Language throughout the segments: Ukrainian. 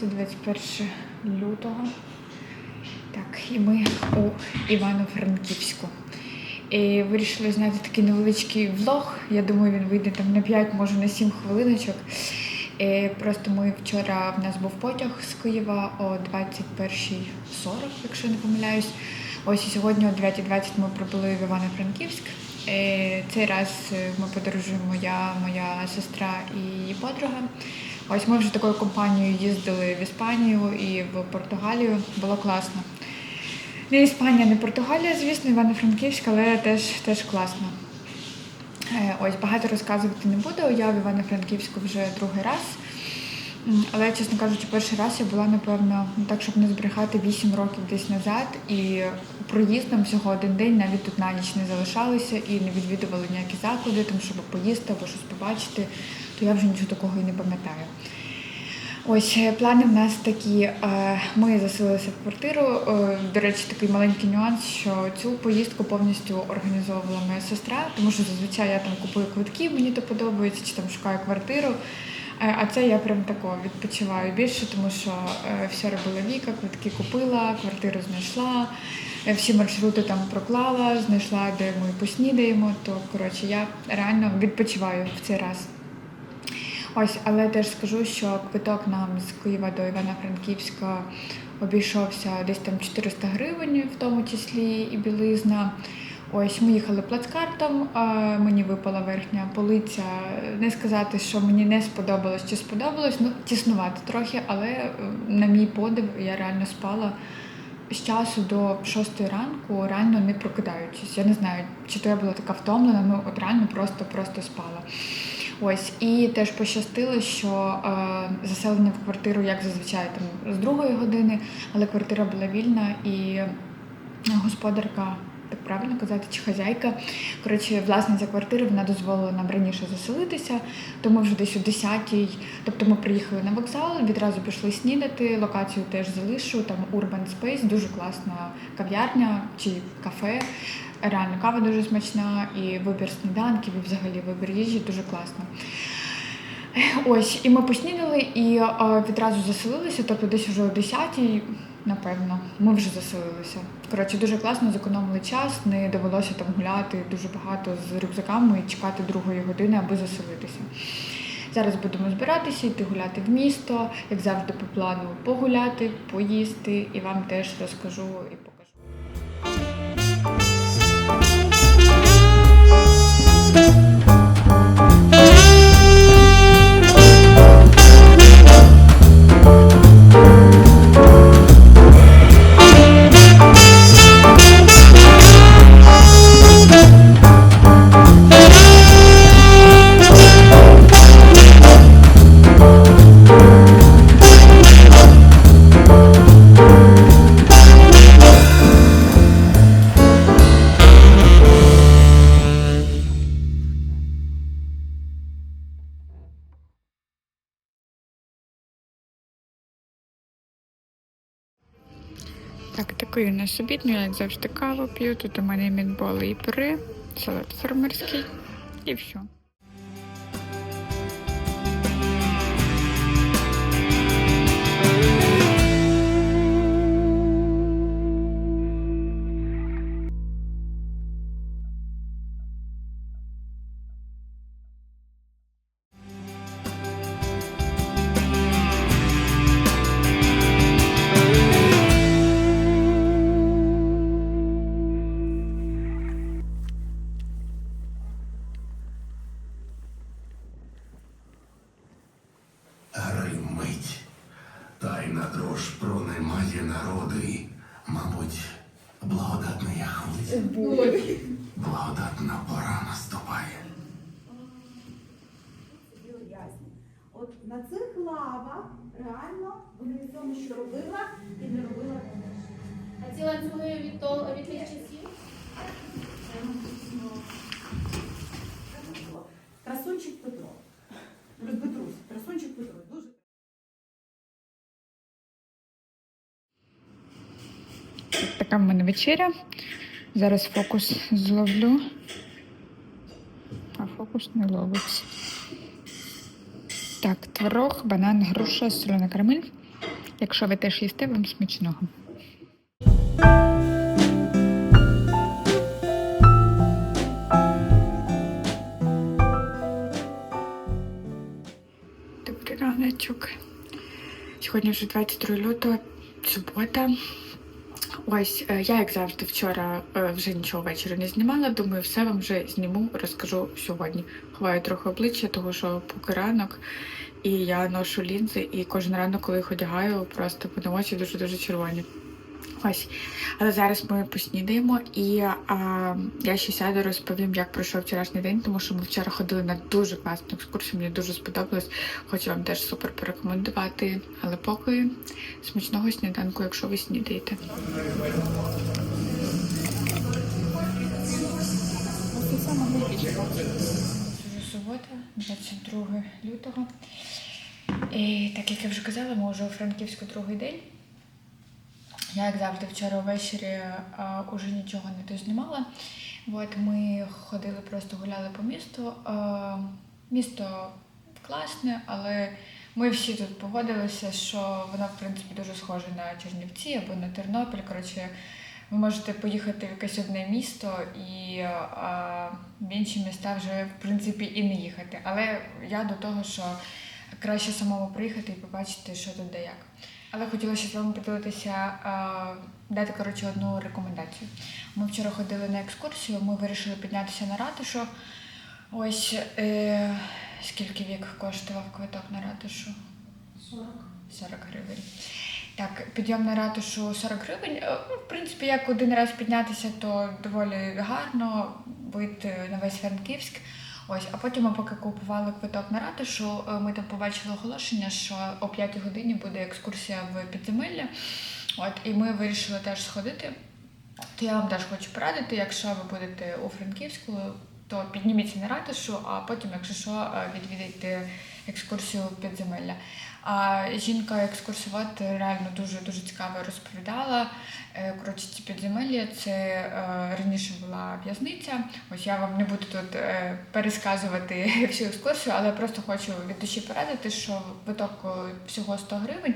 п'ятниця, 21 лютого. Так, і ми у Івано-Франківську. І вирішили зняти такий невеличкий влог. Я думаю, він вийде там на 5, може на 7 хвилиночок. І просто ми вчора в нас був потяг з Києва о 21.40, якщо не помиляюсь. Ось і сьогодні о 9.20 ми прибули в Івано-Франківськ. Е, Цей раз е, ми подорожуємо я, моя сестра і її подруга. Ось ми вже такою компанією їздили в Іспанію і в Португалію. Було класно. Не Іспанія, не Португалія, звісно, Івано-Франківськ, але теж, теж класно. Е, Ось багато розказувати не буду. Я в Івано-Франківську вже другий раз. Але, чесно кажучи, перший раз я була, напевно, так, щоб не збрехати 8 років десь назад. І проїздом всього один день навіть тут на ніч не залишалися і не відвідували ніякі заклади, там, щоб поїсти або щось побачити, то я вже нічого такого і не пам'ятаю. Ось е, плани в нас такі. е, Ми заселилися в квартиру. Е, До речі, такий маленький нюанс, що цю поїздку повністю організовувала моя сестра, тому що зазвичай я там купую квитки, мені то подобається, чи там шукаю квартиру. Е, А це я прям тако відпочиваю більше, тому що е, все робила Віка, квитки купила, квартиру знайшла, е, всі маршрути там проклала, знайшла, де ми поснідаємо. То коротше, я реально відпочиваю в цей раз. Ось, але теж скажу, що квиток нам з Києва до Івано-Франківська обійшовся десь там 400 гривень, в тому числі і білизна. Ось ми їхали плацкартом, мені випала верхня полиця. Не сказати, що мені не сподобалось чи сподобалось, ну тіснувати трохи, але на мій подив я реально спала з часу до 6 ранку, реально не прокидаючись. Я не знаю, чи то я була така втомлена, ну от реально просто-просто спала. Ось і теж пощастило, що е, заселення в квартиру, як зазвичай, там з другої години, але квартира була вільна і господарка. Так правильно казати, чи хазяйка. Коротше, власниця квартири вона дозволила нам раніше заселитися, тому вже десь о 10-й, тобто ми приїхали на вокзал, відразу пішли снідати. Локацію теж залишу. Там Urban Space, дуже класна кав'ярня чи кафе. Реально кава дуже смачна, і вибір сніданків, і взагалі вибір їжі дуже класно. Ось, і ми поснідали і е, відразу заселилися, тобто десь вже о 10-й, напевно, ми вже заселилися. Коротше, дуже класно, зекономили час, не довелося там гуляти дуже багато з рюкзаками і чекати другої години, аби заселитися. Зараз будемо збиратися, йти гуляти в місто, як завжди, по плану погуляти, поїсти, і вам теж розкажу і Так, такий у нас обід, ну як завжди каву п'ю. Тут у мене мінболи і пюре, салат фермерський і все. Дрож пронимає народи. Мабуть, благодатна яхмить. Благодатна пора наступає. От на цих лавах реально вони відомо, що робила і не робила. А ці ланцюги від, того, від тих часів? Красунчик Петро. Така в мене вечеря. Зараз фокус зловлю. А фокус не ловиться. Так, творог, банан, груша, солена карамель. Якщо ви теж їсте, вам смачного. Добрий раночок. Сьогодні вже 22 лютого, субота. Ось е, я, як завжди, вчора е, вже нічого ввечері не знімала. Думаю, все вам вже зніму, розкажу сьогодні. Ховаю трохи обличчя, тому що поки ранок, і я ношу лінзи, і кожен ранок, коли їх одягаю, просто мене очі дуже-дуже червоні. Ось. Але зараз ми поснідаємо, і а, я ще сяду розповім, як пройшов вчорашній день, тому що ми вчора ходили на дуже класну екскурсію, мені дуже сподобалось. Хочу вам теж супер порекомендувати. Але поки смачного сніданку, якщо ви снідаєте. Субота, 22 лютого. І так як я вже казала, ми вже у Франківську другий день. Я, як завжди, вчора ввечері а, уже нічого не дознімала. От ми ходили, просто гуляли по місту. Місто класне, але ми всі тут погодилися, що воно, в принципі, дуже схоже на Чернівці або на Тернопіль. Коротше, ви можете поїхати в якесь одне місто і а, в інші міста вже в принципі і не їхати. Але я до того, що краще самому приїхати і побачити, що тут де як. Але хотіла ще з вами поділитися, дати коротше одну рекомендацію. Ми вчора ходили на екскурсію, ми вирішили піднятися на ратушу. Ось е, скільки вік коштував квиток на ратушу? 40. 40 гривень. Так, підйом на ратушу 40 гривень. Е, Ну, в принципі, як один раз піднятися, то доволі гарно вид е, на весь Франківськ. Ось, а потім ми поки купували квиток на ратушу, е, ми там побачили оголошення, що о 5 годині буде екскурсія в підземелля. От, і ми вирішили теж сходити. То я вам теж хочу порадити, якщо ви будете у Франківську, то підніміться на ратушу, а потім, якщо що, е, відвідайте екскурсію в підземелля. А жінка екскурсовод реально дуже дуже цікаво розповідала. Е, Коротше, ці підземелля це е, раніше була в'язниця. Ось я вам не буду тут е, пересказувати всю екскурсію, але просто хочу від душі порадити, що виток всього 100 гривень.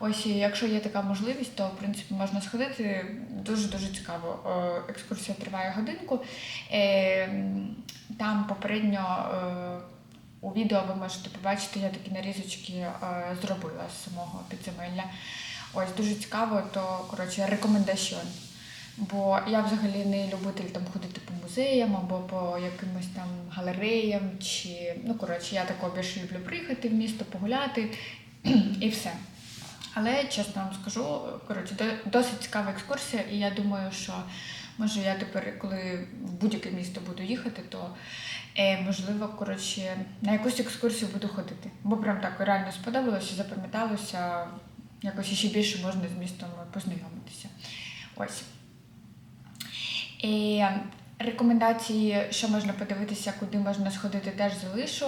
Ось якщо є така можливість, то в принципі можна сходити. Дуже дуже цікаво. Екскурсія триває годинку. Е, Там попередньо у відео ви можете побачити, я такі нарізочки е, зробила з самого підземелля. Ось дуже цікаво, то коротше рекомендаціон. Бо я взагалі не любитель там ходити по музеям або по якимось там галереям, чи ну коротше, я такого більше люблю приїхати в місто, погуляти і все. Але чесно вам скажу, коротше, досить цікава екскурсія, і я думаю, що може я тепер, коли в будь-яке місто буду їхати, то е, можливо, коротше, на якусь екскурсію буду ходити. Бо прям так реально сподобалося, запам'яталося, якось ще більше можна з містом познайомитися. Ось. І рекомендації, що можна подивитися, куди можна сходити, теж залишу.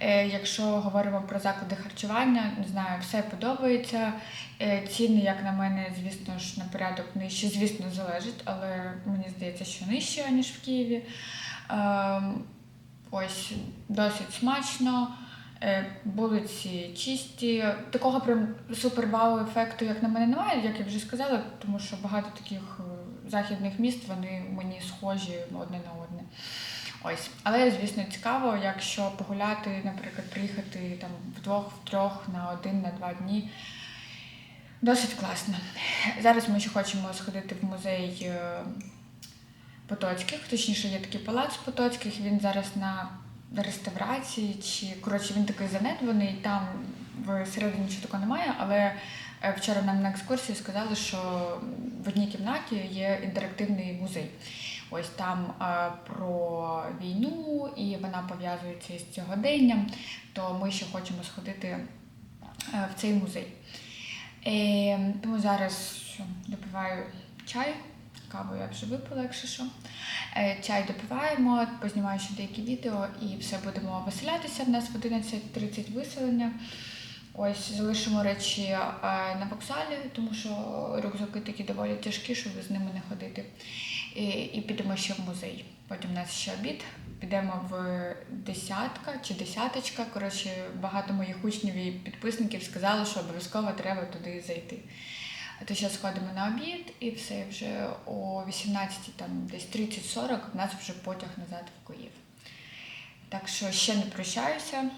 Е, Якщо говоримо про заклади харчування, не знаю, все подобається. Е, Ціни, як на мене, звісно ж, на порядок нижче, звісно, залежить, але мені здається, що нижче, ніж в Києві. Ем, Ось досить смачно. Е, Вулиці чисті. Такого прям супер вау ефекту, як на мене, немає, як я вже сказала, тому що багато таких західних міст вони мені схожі одне на одне. Ось, але звісно цікаво, якщо погуляти, наприклад, приїхати там вдвох, втрьох на один, на два дні. Досить класно. Зараз ми ще хочемо сходити в музей е, Потоцьких, точніше, є такий палац Потоцьких, він зараз на реставрації, чи коротше він такий занедбаний, там всередині нічого такого немає, але вчора нам на екскурсії сказали, що в одній кімнаті є інтерактивний музей. Ось там е, про війну, і вона пов'язується з сьогоденням, то ми ще хочемо сходити е, в цей музей. Е, тому зараз допиваю чай. Каву я вже випила, якщо що. Е, Чай допиваємо, познімаю ще деякі відео і все будемо веселятися. В нас в 11.30 виселення. Ось залишимо речі е, на вокзалі, тому що рюкзаки такі доволі тяжкі, щоб з ними не ходити. І, і підемо ще в музей. Потім у нас ще обід. Підемо в десятка чи десяточка. Коротше, багато моїх учнів і підписників сказали, що обов'язково треба туди зайти. То зараз ходимо на обід і все вже о 18, там десь 30-40 в нас вже потяг назад в Київ. Так що ще не прощаюся.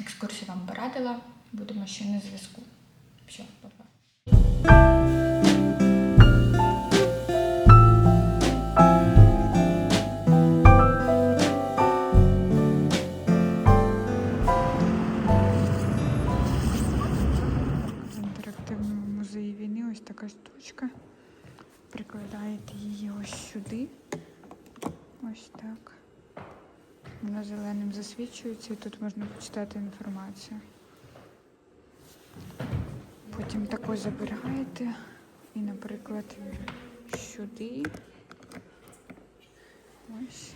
Екскурсію вам порадила. Будемо ще на зв'язку. Все, па-па. В інтерактивному музеї війни ось така штучка. Прикладаєте її ось сюди. Ось так. Вона зеленим засвічується і тут можна почитати інформацію. Потім також забираєте і, наприклад, сюди. Ось.